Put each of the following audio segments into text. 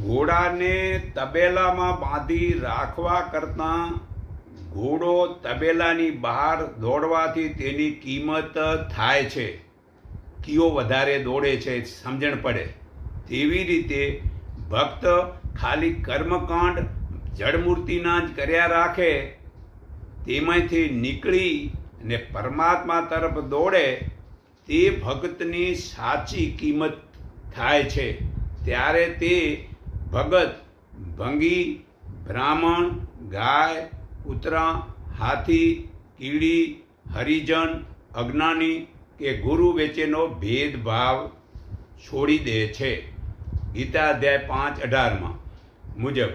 ઘોડાને તબેલામાં બાંધી રાખવા કરતાં ઘોડો તબેલાની બહાર દોડવાથી તેની કિંમત થાય છે. કીઓ વધારે દોડે છે, સમજણ પડે. તેવી રીતે ભક્ત ખાલી કર્મકાંડ, જડમૂર્તિના જ કર્યા રાખે, તેમાંથી નીકળી અને પરમાત્મા તરફ દોડે, તે ભક્તની સાચી કિંમત થાય છે. ત્યારે તે ભગત, ભંગી, બ્રાહ્મણ, ગાય, કૂતરા, હાથી, કીડી, હરિજન, અજ્ઞાની કે ગુરુ વચ્ચેનો ભેદભાવ છોડી દે છે. ગીતા અધ્યાય પાંચ અઢારમાં મુજબ,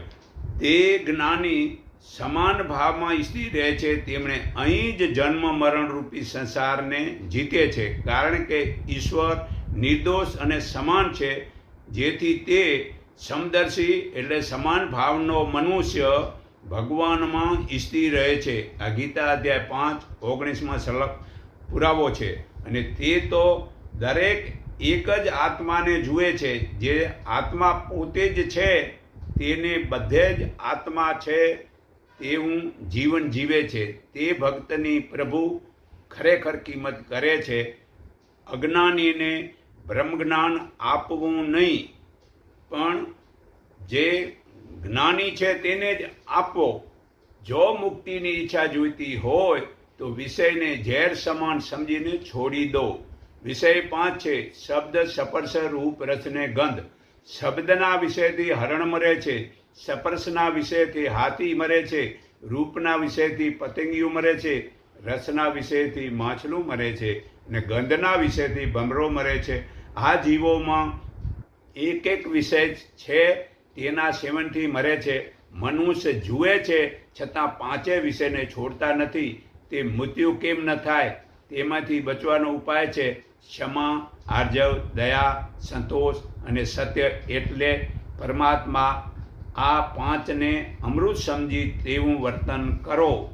તે જ્ઞાની સમાન ભાવમાં સ્થિર રહે છે, તેમણે અહીં જ જન્મ મરણ રૂપી સંસારને જીતે છે. કારણ કે ઈશ્વર નિર્દોષ અને સમાન છે, જેથી તે સમદર્શી એટલે સમાન ભાવનો મનુષ્ય ભગવાનમાં સ્થિર રહે છે. આ ગીતા અધ્યાય પાંચ, ઓગણીસમાં સલગ પુરાવો છે અને તે તો દરેક એક જ આત્માને જુએ છે. જે આત્મા પોતે જ છે, તેને બધે જ આત્મા છે તેવું જીવન જીવે છે. તે ભક્તની પ્રભુ ખરેખર કિંમત કરે છે. અજ્ઞાનીને બ્રહ્મજ્ઞાન આપવું નહીં, પણ જે જ્ઞાની છે તેને જ આપો. જો મુક્તિની ઈચ્છા જોઈતી હોય, તો વિષયને ઝેર સમાન સમજીને છોડી દો. વિષય પાંચ છે, શબ્દ સપર્શ રૂપ રસને ગંધ. શબ્દના વિષયથી હરણ મરે છે, સપર્શના વિષયથી હાથી મરે છે, રૂપના વિષયથી પતંગિયું મરે છે, રસના વિષયથી માછલું મરે છે ને ગંધના વિષયથી ભમરો મરે છે. આ જીવોમાં એક એક વિષય છે તેના સેવનથી મરે છે, મનુષ્ય જુએ છે, છતાં પાંચે વિષયને છોડતા નથી. તે મૃત્યુ કેમ ન થાય તેમાંથી બચવાનો ઉપાય છે ક્ષમા, આર્જવ, દયા, સંતોષ અને સત્ય એટલે પરમાત્મા આ પાંચને અમૃત સમજી તેવું વર્તન કરો.